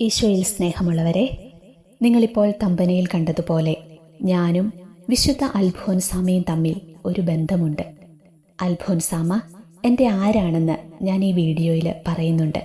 ഈശോയിൽ സ്നേഹമുള്ളവരെ നിങ്ങളിപ്പോൾ തമ്പനയിൽ കണ്ടതുപോലെ ഞാനും വിശുദ്ധ അൽഫോൻസാമയും തമ്മിൽ ഒരു ബന്ധമുണ്ട്. അൽഫോൻസാമ എന്റെ ആരാണെന്ന് ഞാൻ ഈ വീഡിയോയിൽ പറയുന്നുണ്ട്.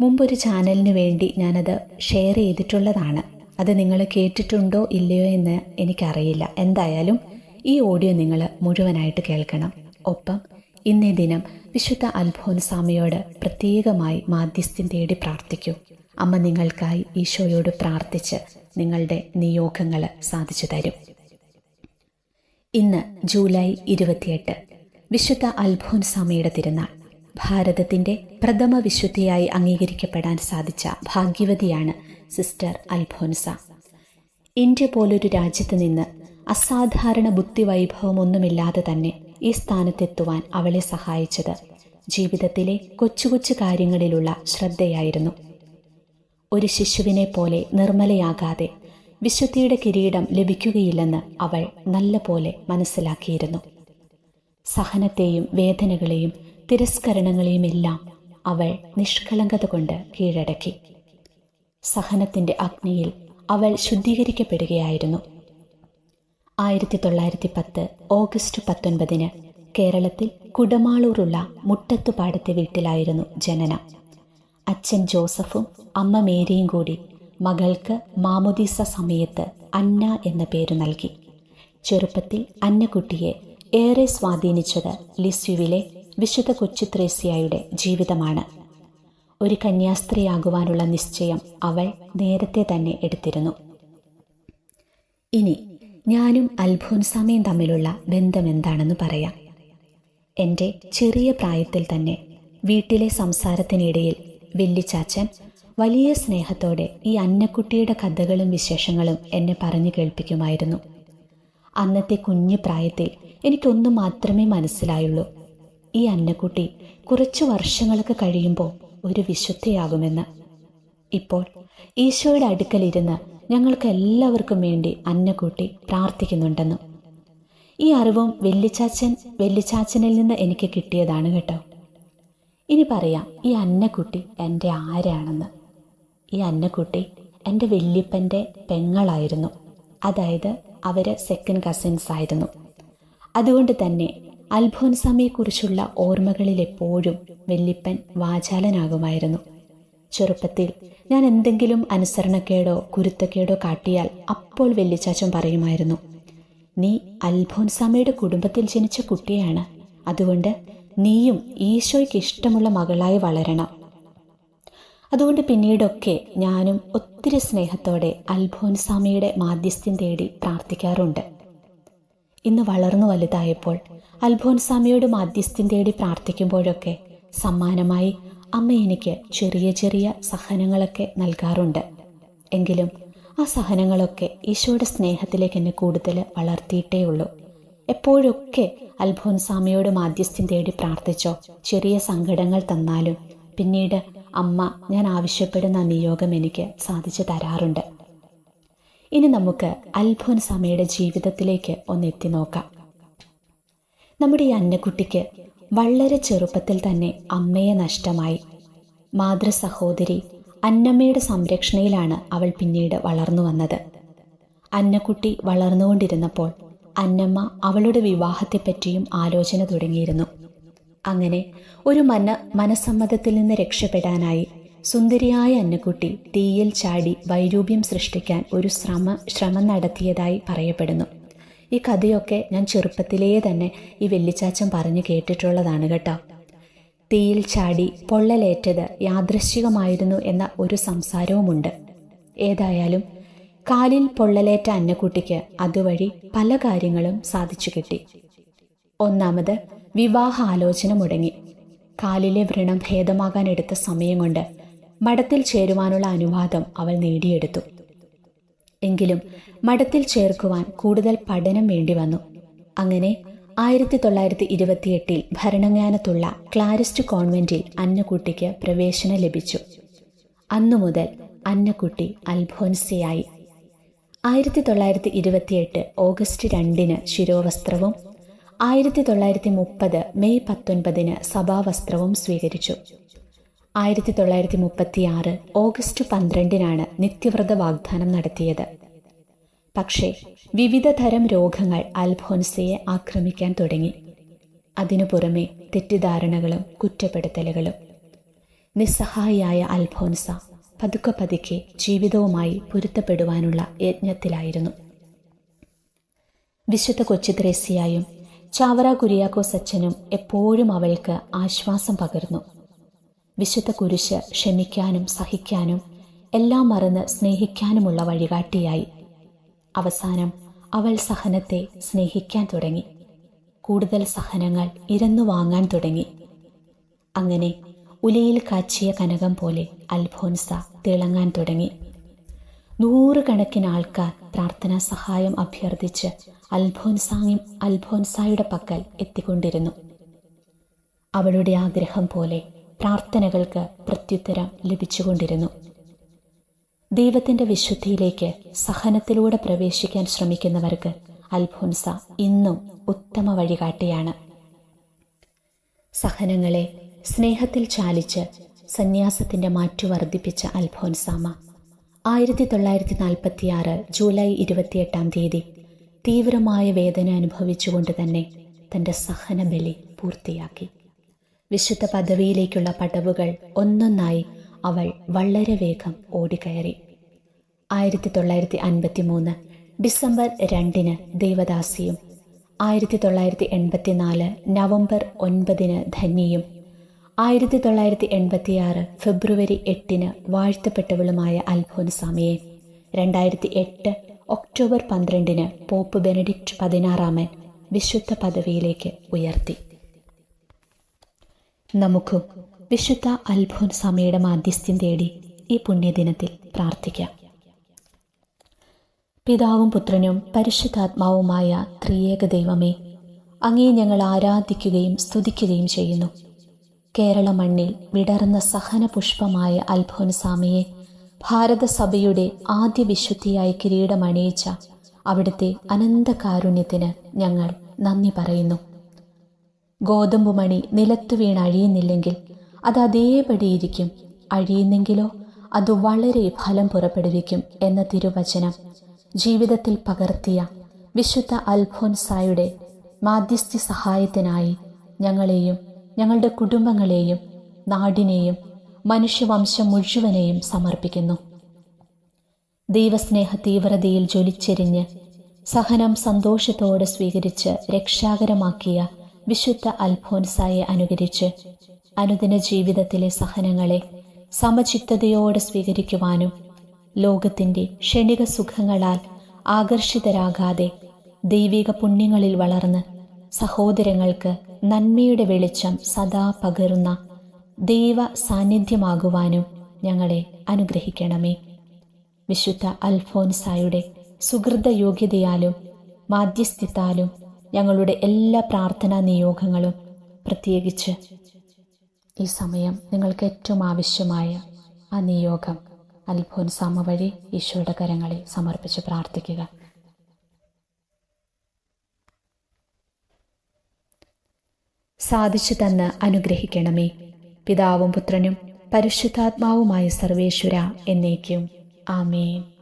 മുമ്പൊരു ചാനലിന് വേണ്ടി ഞാനത് ഷെയർ ചെയ്തിട്ടുള്ളതാണ്. അത് നിങ്ങൾ കേട്ടിട്ടുണ്ടോ ഇല്ലയോ എന്ന് എനിക്കറിയില്ല. എന്തായാലും ഈ ഓഡിയോ നിങ്ങൾ മുഴുവനായിട്ട് കേൾക്കണം. ഒപ്പം ഇന്നേ ദിനം വിശുദ്ധ അൽഫോൻസാമയോട് പ്രത്യേകമായി മാധ്യസ്ഥ്യം തേടി പ്രാർത്ഥിക്കൂ. അമ്മ നിങ്ങൾക്കായി ഈശോയോട് പ്രാർത്ഥിച്ച് നിങ്ങളുടെ നിയോഗങ്ങൾ സാധിച്ചു തരും. ഇന്ന് ജൂലൈ ഇരുപത്തിയെട്ട് വിശുദ്ധ അൽഫോൻസാമയുടെ തിരുനാൾ. ഭാരതത്തിന്റെ പ്രഥമ വിശുദ്ധിയായി അംഗീകരിക്കപ്പെടാൻ സാധിച്ച ഭാഗ്യവതിയാണ് സിസ്റ്റർ അൽഫോൻസ. ഇന്ത്യ പോലൊരു രാജ്യത്ത് നിന്ന് അസാധാരണ ബുദ്ധിവൈഭവമൊന്നുമില്ലാതെ തന്നെ ഈ സ്ഥാനത്തെത്തുവാൻ അവളെ സഹായിച്ചത് ജീവിതത്തിലെ കൊച്ചു കൊച്ചു കാര്യങ്ങളിലുള്ള ശ്രദ്ധയായിരുന്നു. ഒരു ശിശുവിനെ പോലെ നിർമ്മലയാകാതെ വിശുദ്ധിയുടെ കിരീടം ലഭിക്കുകയില്ലെന്ന് അവൾ നല്ല പോലെ മനസ്സിലാക്കിയിരുന്നു. സഹനത്തെയും വേദനകളെയും തിരസ്കരണങ്ങളെയും എല്ലാം അവൾ നിഷ്കളങ്കത കൊണ്ട് കീഴടക്കി. സഹനത്തിന്റെ അഗ്നിയിൽ അവൾ ശുദ്ധീകരിക്കപ്പെടുകയായിരുന്നു. ആയിരത്തി തൊള്ളായിരത്തി പത്ത് ഓഗസ്റ്റ് പത്തൊൻപതിന് കേരളത്തിൽ കുടമാളൂറുള്ള മുട്ടത്തുപാടത്തെ വീട്ടിലായിരുന്നു ജനനം. അച്ഛൻ ജോസഫും അമ്മ മേരിയും കൂടി മകൾക്ക് മാമുദീസ സമയത്ത് അന്ന എന്ന പേരു നൽകി. ചെറുപ്പത്തിൽ അന്നക്കുട്ടിയെ ഏറെ സ്വാധീനിച്ചത് ലിസ്യുവിലെ വിശുദ്ധ കൊച്ചുത്രേസ്യയുടെ ജീവിതമാണ്. ഒരു കന്യാസ്ത്രീയാകുവാനുള്ള നിശ്ചയം അവൾ നേരത്തെ തന്നെ എടുത്തിരുന്നു. ഇനി ഞാനും അൽഫോൻസാമയും തമ്മിലുള്ള ബന്ധം എന്താണെന്ന് പറയാം. എന്റെ ചെറിയ പ്രായത്തിൽ തന്നെ വീട്ടിലെ സംസാരത്തിനിടയിൽ വെല്ലിച്ചാച്ചൻ വലിയ സ്നേഹത്തോടെ ഈ അന്നക്കുട്ടിയുടെ കഥകളും വിശേഷങ്ങളും എന്നെ പറഞ്ഞു കേൾപ്പിക്കുമായിരുന്നു. അന്നത്തെ കുഞ്ഞു പ്രായത്തിൽ എനിക്കൊന്നു മാത്രമേ മനസ്സിലായുള്ളൂ. ഈ അന്നക്കുട്ടി കുറച്ചു വർഷങ്ങളൊക്കെ കഴിയുമ്പോൾ ഒരു വിശുദ്ധയാകുമെന്ന്. ഇപ്പോൾ ഈശോയുടെ അടുക്കലിരുന്ന് ഞങ്ങൾക്ക് എല്ലാവർക്കും വേണ്ടി അന്നക്കുട്ടി പ്രാർത്ഥിക്കുന്നുണ്ടെന്നും. ഈ അറിവും വെല്ലിച്ചാച്ചൻ വെല്ലിച്ചാച്ചനിൽ നിന്ന് എനിക്ക് കിട്ടിയതാണ് കേട്ടോ. ഇനി പറയാം ഈ അന്നക്കുട്ടി എന്റെ ആരാണെന്ന്. ഈ അന്നക്കുട്ടി എന്റെ വല്യപ്പന്റെ പെങ്ങളായിരുന്നു. അതായത് അവർ സെക്കൻഡ് കസിൻസ് ആയിരുന്നു. അതുകൊണ്ട് തന്നെ അത്ഭുതസമയെക്കുറിച്ചുള്ള ഓർമ്മകളിൽ എപ്പോഴും വല്യപ്പൻ വാചാലനാകുമായിരുന്നു. ചെറുപ്പത്തിൽ ഞാൻ എന്തെങ്കിലും അനുസരണക്കേടോ കുരുത്തക്കേടോ കാട്ടിയാൽ അപ്പോൾ വെല്ലിച്ചാച്ചൻ പറയുമായിരുന്നു നീ അൽഭോൻസാമയുടെ കുടുംബത്തിൽ ജനിച്ച കുട്ടിയാണ്. അതുകൊണ്ട് നീയും ഈശോയ്ക്ക് ഇഷ്ടമുള്ള മകളായി വളരണം. അതുകൊണ്ട് പിന്നീടൊക്കെ ഞാനും ഒത്തിരി സ്നേഹത്തോടെ അൽഭോൻസ്വാമിയുടെ മാധ്യസ്ഥ്യം തേടി പ്രാർത്ഥിക്കാറുണ്ട്. ഇന്ന് വളർന്നു വലുതായപ്പോൾ അൽഭോൻസ്വാമിയോട് മാധ്യസ്ഥ്യം തേടി പ്രാർത്ഥിക്കുമ്പോഴൊക്കെ സമ്മാനമായി അമ്മ എനിക്ക് ചെറിയ ചെറിയ സഹനങ്ങളൊക്കെ നൽകാറുണ്ട്. എങ്കിലും ആ സഹനങ്ങളൊക്കെ ഈശോയുടെ സ്നേഹത്തിലേക്ക് എന്നെ കൂടുതൽ വളർത്തിയിട്ടേ ഉള്ളൂ എപ്പോഴൊക്കെ അൽഫോൻസാമയോട് മാധ്യസ്ഥ്യം തേടി പ്രാർത്ഥിച്ചോ? ചെറിയ സങ്കടങ്ങൾ തന്നാലും. പിന്നീട് അമ്മ ഞാൻ ആവശ്യപ്പെടുന്ന നിയോഗം എനിക്ക് സാധിച്ചു തരാറുണ്ട്. ഇനി നമുക്ക് അൽഫോൻസാമയുടെ ജീവിതത്തിലേക്ക് ഒന്ന് എത്തി നോക്കാം. നമ്മുടെ ഈ അന്നക്കുട്ടിക്ക് വളരെ ചെറുപ്പത്തിൽ തന്നെ അമ്മയെ നഷ്ടമായി. മാതൃ സഹോദരി അന്നമ്മയുടെ സംരക്ഷണയിലാണ് അവൾ പിന്നീട് വളർന്നു വന്നത്. അന്നക്കുട്ടി വളർന്നുകൊണ്ടിരുന്നപ്പോൾ അന്നമ്മ അവളുടെ വിവാഹത്തെപ്പറ്റിയും ആലോചന തുടങ്ങിയിരുന്നു. അങ്ങനെ ഒരു മന മനസമ്മതത്തിൽ നിന്ന് രക്ഷപ്പെടാനായി സുന്ദരിയായ അന്നക്കുട്ടി തീയിൽ ചാടി വൈരൂപ്യം സൃഷ്ടിക്കാൻ ഒരു ശ്രമ ശ്രമം നടത്തിയതായി പറയപ്പെടുന്നു. ഈ കഥയൊക്കെ ഞാൻ ചെറുപ്പത്തിലേ തന്നെ ഈ വെല്ലിച്ചാച്ചൻ പറഞ്ഞു കേട്ടിട്ടുള്ളതാണ് കേട്ടോ. തീയിൽ ചാടി പൊള്ളലേറ്റത് യാദൃശ്ചികമായിരുന്നു എന്ന ഒരു സംസാരവുമുണ്ട്. ഏതായാലും കാലിൽ പൊള്ളലേറ്റ അന്നക്കുട്ടിക്ക് അതുവഴി പല കാര്യങ്ങളും സാധിച്ചു കിട്ടി. ഒന്നാമത് വിവാഹ ആലോചന മുടങ്ങി. കാലിലെ വ്രണം ഭേദമാകാൻ എടുത്ത സമയം കൊണ്ട് മഠത്തിൽ ചേരുവാനുള്ള അനുവാദം അവൾ നേടിയെടുത്തു. എങ്കിലും മഠത്തിൽ ചേർക്കുവാൻ കൂടുതൽ പഠനം വേണ്ടി വന്നു. അങ്ങനെ ആയിരത്തി തൊള്ളായിരത്തി ഇരുപത്തിയെട്ടിൽ ഭരണങ്ങാനത്തുള്ള ക്ലാരിസ്റ്റ് കോൺവെന്റിൽ അന്നക്കുട്ടിക്ക് പ്രവേശനം ലഭിച്ചു. അന്നു മുതൽ അന്നക്കുട്ടി അൽഫോൻസിയായി. ആയിരത്തി തൊള്ളായിരത്തി ഇരുപത്തിയെട്ട് ഓഗസ്റ്റ് രണ്ടിന് ശിരോവസ്ത്രവും ആയിരത്തി തൊള്ളായിരത്തി മുപ്പത് മെയ് പത്തൊൻപതിന് സഭാവസ്ത്രവും സ്വീകരിച്ചു. ആയിരത്തി തൊള്ളായിരത്തി മുപ്പത്തി ആറ് ഓഗസ്റ്റ് പന്ത്രണ്ടിനാണ് നിത്യവ്രത വാഗ്ദാനം നടത്തിയത്. പക്ഷേ വിവിധ തരം രോഗങ്ങൾ അൽഫോൻസയെ ആക്രമിക്കാൻ തുടങ്ങി. അതിനു പുറമെ തെറ്റിദ്ധാരണകളും കുറ്റപ്പെടുത്തലുകളും. നിസ്സഹായിയായ അൽഫോൻസ പതുക്കെ പതുക്കെ ജീവിതവുമായി പൊരുത്തപ്പെടുവാനുള്ള യജ്ഞത്തിലായിരുന്നു. വിശുദ്ധ കൊച്ചു ത്രേസ്യായും ചാവറ കുര്യാക്കോസ് അച്ഛനും എപ്പോഴും അവൾക്ക് ആശ്വാസം പകർന്നു. വിശുദ്ധ കുരിശ് ക്ഷമിക്കാനും സഹിക്കാനും എല്ലാം മറന്ന് സ്നേഹിക്കാനുമുള്ള വഴികാട്ടിയായി. അവസാനം അവൾ സഹനത്തെ സ്നേഹിക്കാൻ തുടങ്ങി. കൂടുതൽ സഹനങ്ങൾ ഇരന്നു വാങ്ങാൻ തുടങ്ങി. അങ്ങനെ ഉലയിൽ കാച്ചിയ കനകം പോലെ അൽഫോൻസ തിളങ്ങാൻ തുടങ്ങി. നൂറുകണക്കിന് ആൾക്കാർ പ്രാർത്ഥനാ സഹായം അഭ്യർത്ഥിച്ച് അൽഫോൻസായും അൽഫോൻസായുടെ പക്കൽ എത്തിക്കൊണ്ടിരുന്നു. അവളുടെ ആഗ്രഹം പോലെ പ്രാർത്ഥനകൾക്ക് പ്രത്യുത്തരം ലഭിച്ചുകൊണ്ടിരുന്നു. ദൈവത്തിന്റെ വിശുദ്ധിയിലേക്ക് സഹനത്തിലൂടെ പ്രവേശിക്കാൻ ശ്രമിക്കുന്നവർക്ക് അൽഫോൻസ ഇന്നും ഉത്തമ വഴികാട്ടിയാണ്. സഹനങ്ങളെ സ്നേഹത്തിൽ ചാലിച്ച് സന്യാസത്തിന്റെ മാറ്റു വർദ്ധിപ്പിച്ച അൽഫോൻസാമ. ആയിരത്തി തൊള്ളായിരത്തി നാൽപ്പത്തി ആറ് ജൂലൈ ഇരുപത്തിയെട്ടാം തീയതി തീവ്രമായ വേദന അനുഭവിച്ചുകൊണ്ട് തന്നെ തന്റെ സഹനബലി പൂർത്തിയാക്കി. വിശുദ്ധ പദവിയിലേക്കുള്ള പടവുകൾ ഒന്നൊന്നായി അവൾ വളരെ വേഗം ഓടിക്കയറി. ആയിരത്തി തൊള്ളായിരത്തി അൻപത്തി മൂന്ന് ഡിസംബർ രണ്ടിന് ദേവദാസിയും ആയിരത്തി തൊള്ളായിരത്തി എൺപത്തിനാല് നവംബർ ഒൻപതിന് ധന്യയും ആയിരത്തി തൊള്ളായിരത്തി എൺപത്തിയാറ് ഫെബ്രുവരി എട്ടിന് വാഴ്ത്തപ്പെട്ടവളുമായ അൽഫോൻസാമയെ. രണ്ടായിരത്തി എട്ട് ഒക്ടോബർ പന്ത്രണ്ടിന് പോപ്പ് ബെനഡിക്റ്റ് പതിനാറാമൻ വിശുദ്ധ പദവിയിലേക്ക് ഉയർത്തി. നമുക്കും വിശുദ്ധ അൽഫോൻസാമയുടെ മാധ്യസ്ഥ്യം തേടി ഈ പുണ്യദിനത്തിൽ പ്രാർത്ഥിക്കാം. പിതാവും പുത്രനും പരിശുദ്ധാത്മാവുമായ ത്രിയേക ദൈവമേ അങ്ങേ ഞങ്ങൾ ആരാധിക്കുകയും സ്തുതിക്കുകയും ചെയ്യുന്നു. കേരള മണ്ണിൽ വിടർന്ന സഹന പുഷ്പമായ അൽഫോൻസാമയെ ഭാരതസഭയുടെ ആദ്യ വിശുദ്ധിയായി കിരീടമണിയിച്ച അവിടുത്തെ അനന്തകാരുണ്യത്തിന് ഞങ്ങൾ നന്ദി പറയുന്നു. ഗോതമ്പ് മണി നിലത്തു വീണ് അഴിയുന്നില്ലെങ്കിൽ അത് അതേപടിയിരിക്കും. അഴിയുന്നെങ്കിലോ? അത് വളരെ ഫലം പുറപ്പെടുവിക്കും എന്ന തിരുവചനം ജീവിതത്തിൽ പകർത്തിയ വിശുദ്ധ അൽഫോൻസായുടെ മാധ്യസ്ഥി സഹായത്തിനായി ഞങ്ങളെയും ഞങ്ങളുടെ കുടുംബങ്ങളെയും നാടിനെയും മനുഷ്യവംശം മുഴുവനെയും സമർപ്പിക്കുന്നു. ദൈവസ്നേഹ തീവ്രതയിൽ ജ്വലിച്ചെരിഞ്ഞ് സഹനം സന്തോഷത്തോടെ സ്വീകരിച്ച് രക്ഷാകരമാക്കിയ വിശുദ്ധ അൽഫോൻസായെ അനുകരിച്ച് അനുദിന ജീവിതത്തിലെ സഹനങ്ങളെ സമചിത്തതയോടെ സ്വീകരിക്കുവാനും ലോകത്തിന്റെ ക്ഷണിക സുഖങ്ങളാൽ ആകർഷിതരാകാതെ ദൈവിക പുണ്യങ്ങളിൽ വളർന്ന് സഹോദരങ്ങൾക്ക് നന്മയുടെ വെളിച്ചം സദാ പകരുന്ന ദൈവ സാന്നിധ്യമാകുവാനും ഞങ്ങളെ അനുഗ്രഹിക്കണമേ. വിശുദ്ധ അൽഫോൻസായുടെ സുഹൃത യോഗ്യതയാലും മാധ്യസ്ഥ്യത്താലും ഞങ്ങളുടെ എല്ലാ പ്രാർത്ഥനാ നിയോഗങ്ങളും പ്രത്യേകിച്ച് ഈ സമയം നിങ്ങൾക്ക് ഏറ്റവും ആവശ്യമായ ആ നിയോഗം അൽഫോൻസാമ വഴി ഈശോയുടെ കരങ്ങളെ സമർപ്പിച്ച് പ്രാർത്ഥിക്കുക. സാധിച്ചു തന്ന് അനുഗ്രഹിക്കണമേ. പിതാവും പുത്രനും പരിശുദ്ധാത്മാവുമായ സർവേശ്വര എന്നേക്കും. ആമേൻ.